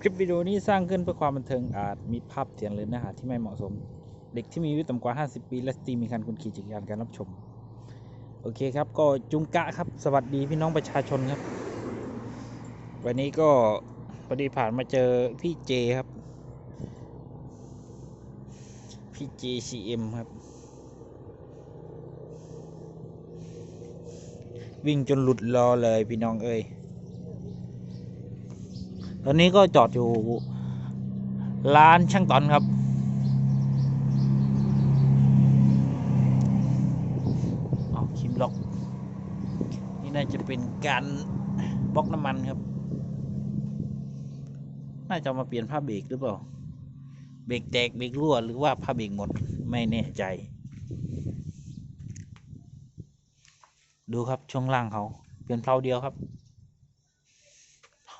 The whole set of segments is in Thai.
คลิปวิดีโอนี้สร้างขึ้นเพื่อความบันเทิงอาจมีภาพเสียงหรือเนื้อหาที่ไม่เหมาะสม เด็กที่มีอายุต่ำกว่า 50 ปี และสตรีมีคันคุณขี่จักรยานการรับชม โอเคครับ ก็จุงกะครับ สวัสดีพี่น้องประชาชนครับ วันนี้ก็พอดีผ่านมาเจอพี่เจครับ พี่เจซีเอ็มครับ วิ่งจนหลุดล้อเลยพี่น้องเอ้ย อนนี้ก็จอดอยู่ร้านช่างตอนครับอ๋อคิมล็อก นี่น่าจะเป็นการบล็อกน้ำมันครับ น่าจะมาเปลี่ยนผ้าเบรกหรือเปล่า เบรกแตกเบรกรั่วหรือว่าผ้าเบรกหมดไม่แน่ใจ ดูครับช่วงล่างเขา เปลี่ยนเพลาเดียวครับ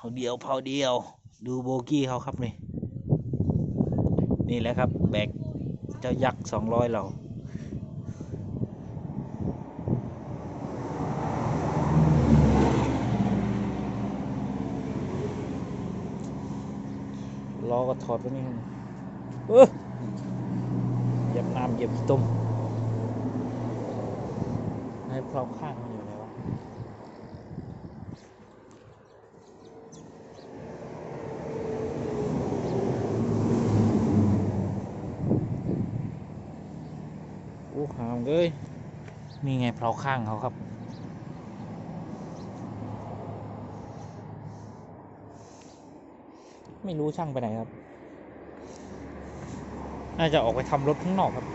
เผาเดียวเผาเดียว ดูโบกี้เขาครับนี่ นี่แหละครับแบกเจ้ายักษ์สองร้อยเราล้อก็ถอดไปนี่ครับเออเหยียบน้ำเหยียบขี้มให้เพลาข้างมันอยู่ไหนวะ โอ้หามเลยนี่ไงเพลาข้างเขาครับ ไม่รู้ช่างไปไหนครับ น่าจะออกไปทำรถข้างนอกครับ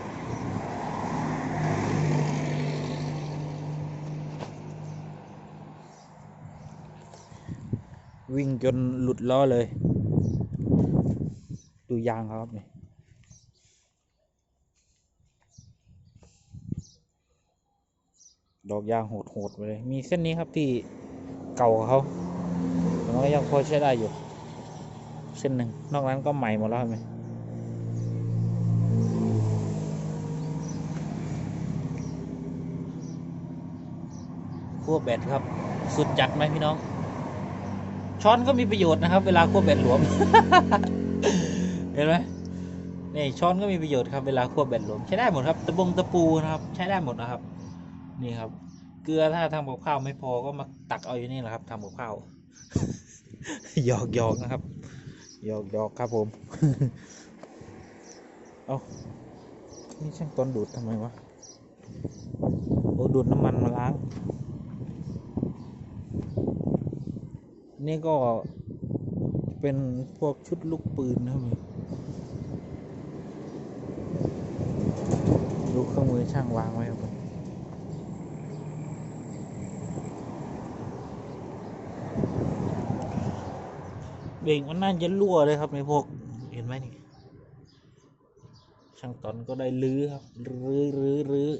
วิ่งจนหลุดล้อเลย ดูยางครับนี่ ดอกยางโหดๆไปเลย มีเส้นนี้ครับที่เก่าเขาแต่มันก็ยังพอใช้ได้อยู่ เส้นหนึ่ง นอกนั้นก็ใหม่หมดแล้วเห็นไหมขั้วแบตครับ สุดจัดไหมพี่น้อง ช้อนก็มีประโยชน์นะครับ เวลาขั้วแบตหลวม เห็นไหมนี่ช้อนก็มีประโยชน์ครับเวลาขั้วแบตหลวมใช้ได้หมดครับ ตะบงตะปูนะครับ ใช้ได้หมดนะครับ นี่ครับ เกลือถ้าทำกับข้าวไม่พอก็มาตักเอาอยู่นี่แหละครับทำกับข้าวหยอกหยอกนะครับหยอกหยอกครับผม เอานี่ช่างตอนดูดทำไมวะโอ้ดูดน้ำมันมาล้าง นี่ก็เป็นพวกชุดลูกปืนนะครับดูเครื่องมือช่างวางไว้ครับ เบรกมันน่าจะรั่วเลยครับในพวกเห็นไหมนี่ช่างตอนก็ได้ลื้อครับรื้อรื้อรื้อ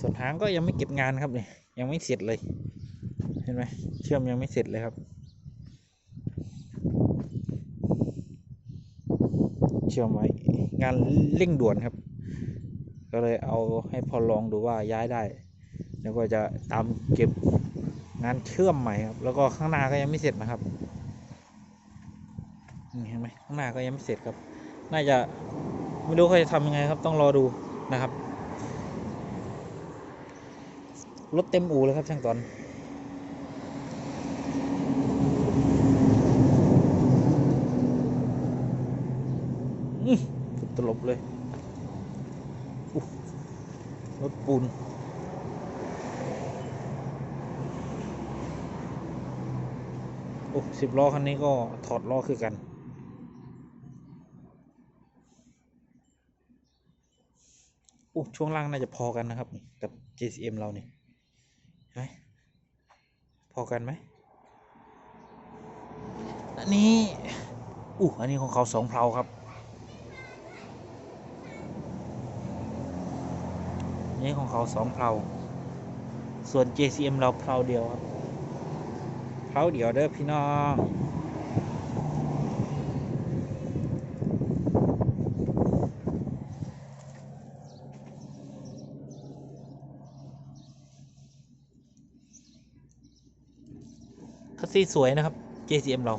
ส่วนหางก็ยังไม่เก็บงานครับเนี่ยยังไม่เสร็จเลย เห็นไหมเชื่อมยังไม่เสร็จเลยครับ เชื่อมไว้งานเร่งด่วนครับ ก็เลยเอาให้พอลองดูว่าย้ายได้ แล้วก็จะตามเก็บงานเชื่อมใหม่ครับ แล้วก็ข้างหน้าก็ยังไม่เสร็จนะครับเห็นไหมข้างหน้าก็ยังไม่เสร็จครับ น่าจะไม่รู้เขาจะทำยังไงครับต้องรอดูนะครับรถเต็มอู่เลยครับช่างตอนอื้อสุดตลบเลยรถ ปูน โอ้สิบล้อ คันนี้ก็ถอดล้อคือกัน โอ้ช่วงล่าง น่าจะพอกันนะครับ กับ JCM เรานี่ใช่ไหมพอกันไหมอันนี้อู้อันนี้ของเขาสองเพลาครับ นี่ของเขาสองเพลาส่วน JCM เราเพลาเดียวครับเพลาเดียวเด้อพี่น้องคัสซี่สวยนะครับ JCM เรา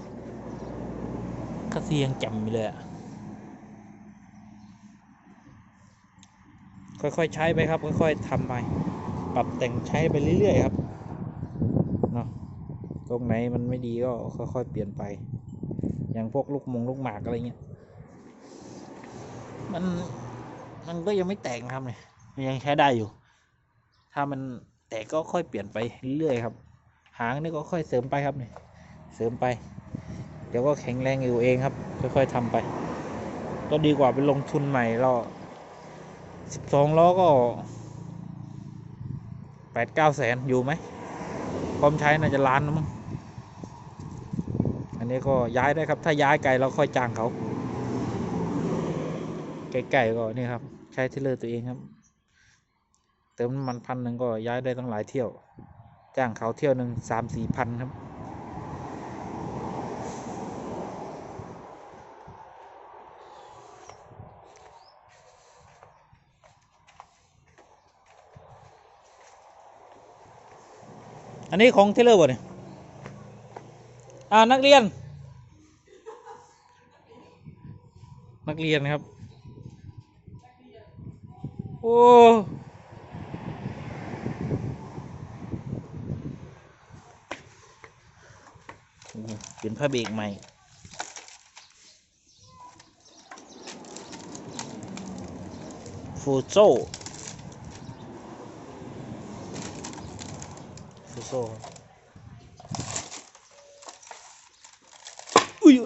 คัสซี่ยังจำอยู่เลยอะ ค่อยๆใช้ไปครับ ค่อยๆทำไปปรับแต่งใช้ไปเรื่อยๆครับเนาะตรงไหนมันไม่ดีก็ค่อยๆเปลี่ยนไป อย่างพวกลูกมงลูกหมากอะไรเงี้ยมันมันก็ยังไม่แตกนะครับเนี่ยมันยังใช้ได้อยู่ ถ้ามันแตกก็ค่อยเปลี่ยนไปเรื่อยๆครับ หางนี่ก็ค่อยเสริมไปครับเนี่ยเสริมไป เดี๋ยวก็แข็งแรงอยู่เองครับ ค่อยๆทำไป ก็ดีกว่าไปลงทุนใหม่เรา สิบสองล้อก็แปดเก้าแสนอยู่ไหมพร้อมใช้น่าจะล้านนะมั้งอันนี้ก็ย้ายได้ครับ ถ้าย้ายไกลเราค่อยจ้างเขาไกลๆก็นี่ครับ ใช้เทเลอร์ตัวเองครับ เติมน้ำมันพันหนึ่งก็ย้ายได้ตั้งหลายเที่ยว จ้างเขาเที่ยวหนึ่งสามสี่พันครับ อันนี้ของเทเลอร์บ่เนี่ยอ่านักเรียน นักเรียนครับโอ้โอ้เป็นผ้าเบรกใหม่ฟูโซ โซอุ้ยล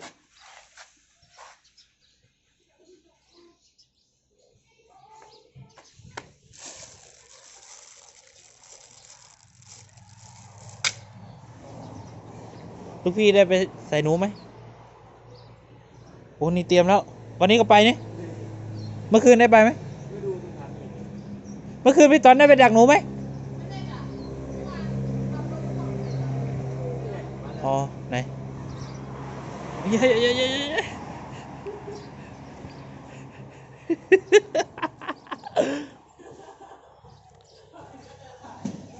ูกพี่ได้ไปใส่หนูไหมโอ้นี่เตรียมแล้ว วันนี้ก็ไปนี่ เมื่อคืนได้ไปไหม เมื่อคืนพี่ตอนได้ไปดักหนูไหม อ๋อไหนเย้เย้เย้เย้เย้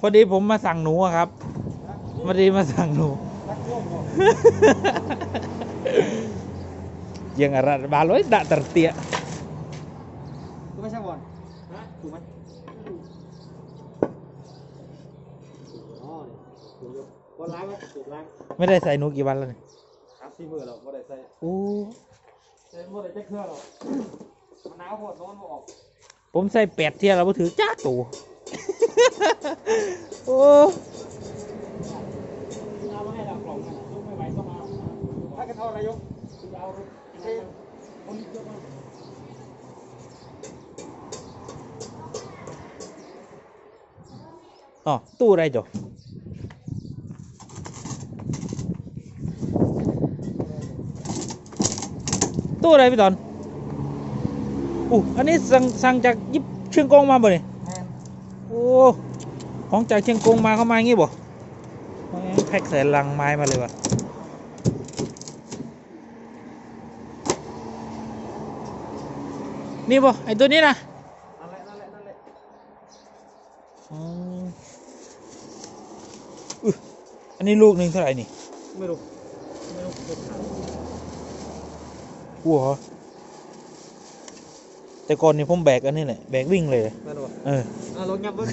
พอดีผมมาสั่งหนูอะครับพอดีมาสั่งหนูยังอะไรบาลอยดักตะเตียถูกไหมช่างบอลฮะถูกไหมอ๋อนี่ถูกอยู่ บอลล้างไหมถูกล้างไม่ได้ใส่หนูกี่วันแล้วเนี่ยครับสี่มือเราบ่ได้ใส่โอ้ใส่บ่ได้จะเครื่องหรอกมันหนาวโหดร้อนบ่ออกผมใส่แปดเที่ยแล้วบ่ถือจ้าตูโอ้เอามาให้เรากล่องมันยกไม่ไหวต้องเอาถ้ากันเอาอะไรยกจะเอาเทคนนี้ยกมาอ๋อตู้อะไรจ๊ะ ตู้อะไรพี่ตอนอู้อันนี้สั่งสั่งจากยิบเชียงกงมาบ่เนี่ยแมนโอ้ของจากเชียงกงมาเข้ามาอย่างงี้บ่แม่งแพ็คใส่ลังไม้มาเลยว่ะนี่บ่ไอตัวนี้นะนั่นแหละนั่นแหละนั่นแหละอ๋ออุ๊ยอันนี้ลูกหนึ่งเท่าไหร่นี่ ไม่รู้ ไม่รู้เก็บขายวัวเหรอแต่ก่อนนี่ผมแบกอันนี้แหละแบกวิ่งเลยไม่รู้เอออะลงยับเบิ้ล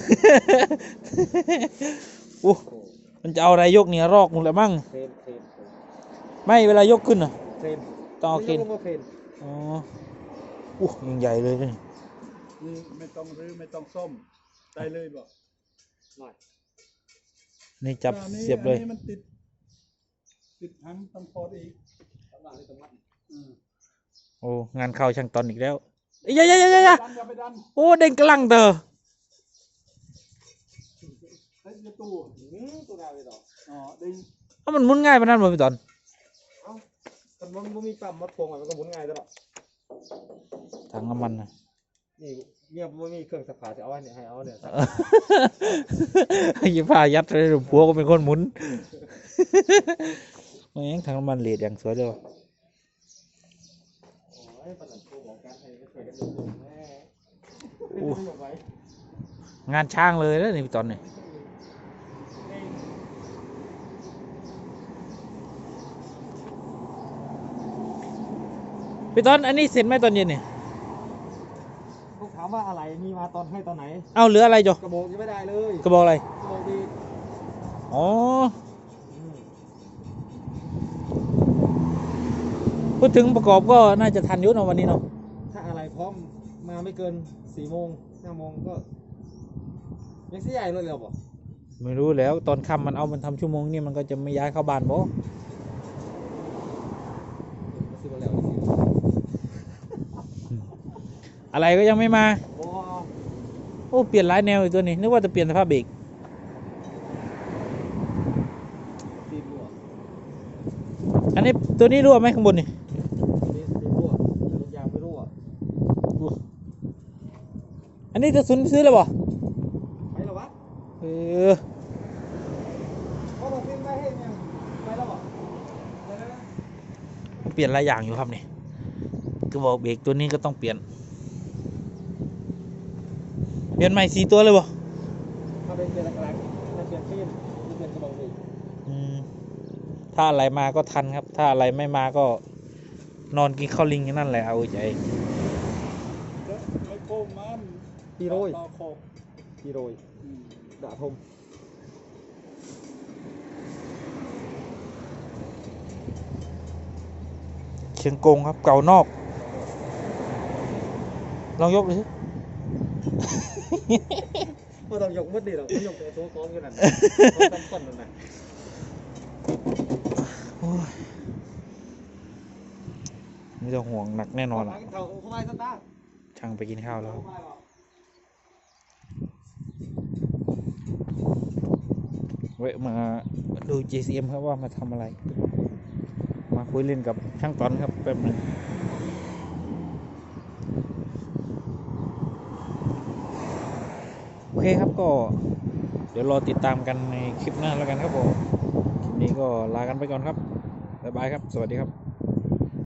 อู้มันจะเอาอะไรยกเนี่ยรอกมึงแหละมั่งเทรนเทรนไม่เวลายกขึ้นอะเทรนต้องเอาเคนไม่ยกลงมาเทรนอ๋ออู้ยังใหญ่เลยนี่นี่ไม่ต้องรื้อไม่ต้องส้มได้เลยบอกหน่อยนี่จับอันนี้เสียบเลย อันนี้มันติด ติดทั้งต้องพอดอีกข้างหลังนี่ตรงนั้นอืม โอ้งานเข้าช่างตอนอีกแล้วเอ้ยอยาอยาอยาอยาอยาดันอย่าไปดันโอ้เด้งกลังเตอเฮ้ยจะตู้อืมตัวงานเลยต่ออ๋อดึงเอ้ามันหมุนง่ายปานนั้นบ่พี่ตอนเอ้ามันมันบ่มีปั๊มมัดพวงอะมันก็หมุนง่ายตลอดถังน้ำมันนะนี่เนี่ยมันมีเครื่องสักผ้าจะเอาไว้เนี่ยให้เอาเนี่ยสักยี่ผ้ายัดเลยผัวก็เป็นคนหมุนแม่งถังน้ำมันเลดอย่างสวยเลยว่ะ งานช่างเลยแล้วนี่ตอนนี้พี่ต้นอันนี้เสร็จไหมตอนเย็นเนี่ยลูกถามว่าอะไรมีมาตอนให้ตอนไหน เอาเหลืออะไรจ๊ะกระบอกยังไม่ได้เลยกระบอกอะไรกระบอกดีอ๋อพูดถึงประกอบก็น่าจะทันยุทธ์เนวันนี้เนาะถ้าอะไรพร้อม มาไม่เกินสี่โมงห้าโมงก็ยังเสียใหญ่เลยเหรอบอกไม่รู้แล้วตอนค่ำมันเอามันทำชั่วโมงนี่มันก็จะไม่ย้ายเข้าบ้านบ่สิบวันแล้วสิอะไรก็ยังไม่มาโอ้โอ้เปลี่ยนหลายแนวอีกตัวนี้นึกว่าจะเปลี่ยนสภาพเบรกตีนรั่วอันนี้ตัวนี้รั่วไหมข้างบนนี่ตีนตีนรั่วรถยางไม่รั่ว อั นนี้จะซุนซื้อแล้วบ่ไปแล้ววะเออเขาบอกตีนไม่ให้เนี่ยไปแล้วบอกไปแล้วนะเปลี่ยนหลายอย่างอยู่ครับนี่ก็บอกเบรกตัวนี้ก็ต้องเปลี่ยน เปลี่ยนใหม่สีตัวเลยบ่ถ้าเป็นเปลี่ยนหลักๆถ้าเปลี่ยนฟีนจะเปลี่ยนกระบอกดีอืมถ้าอะไรมาก็ทันครับ ถ้าอะไรไม่มาก็นอนกินข้าวลิงอยู่นั่นแหละเอาใจ ไม่โค้งมันพี่โรยต่อโค้งพี่โรยอืมด่า ทมเชียงกงครับเก่านอกลองยกดูสิไม่ต้องยกมืดดิหรอกต้องยกแต่ตัวก้อนกันนั่นต้องต้นนั่นนะโอ้ยไม่ต้องห่วงหนักแน่นอนอะเขาเข้าไปสตาร์ช่างไปกินข้าวแล้ว ครับเข้าไปบอกเวะมาดู JCM ครับว่ามาทำอะไร มาคุยเล่นกับช่างตอนครับแป๊บนึงโอเคครับก็เดี๋ยวรอติดตามกันในคลิปหน้าแล้วกันครับผม คลิปนี้ก็ลากันไปก่อนครับ บ๊ายบายครับ สวัสดีครับ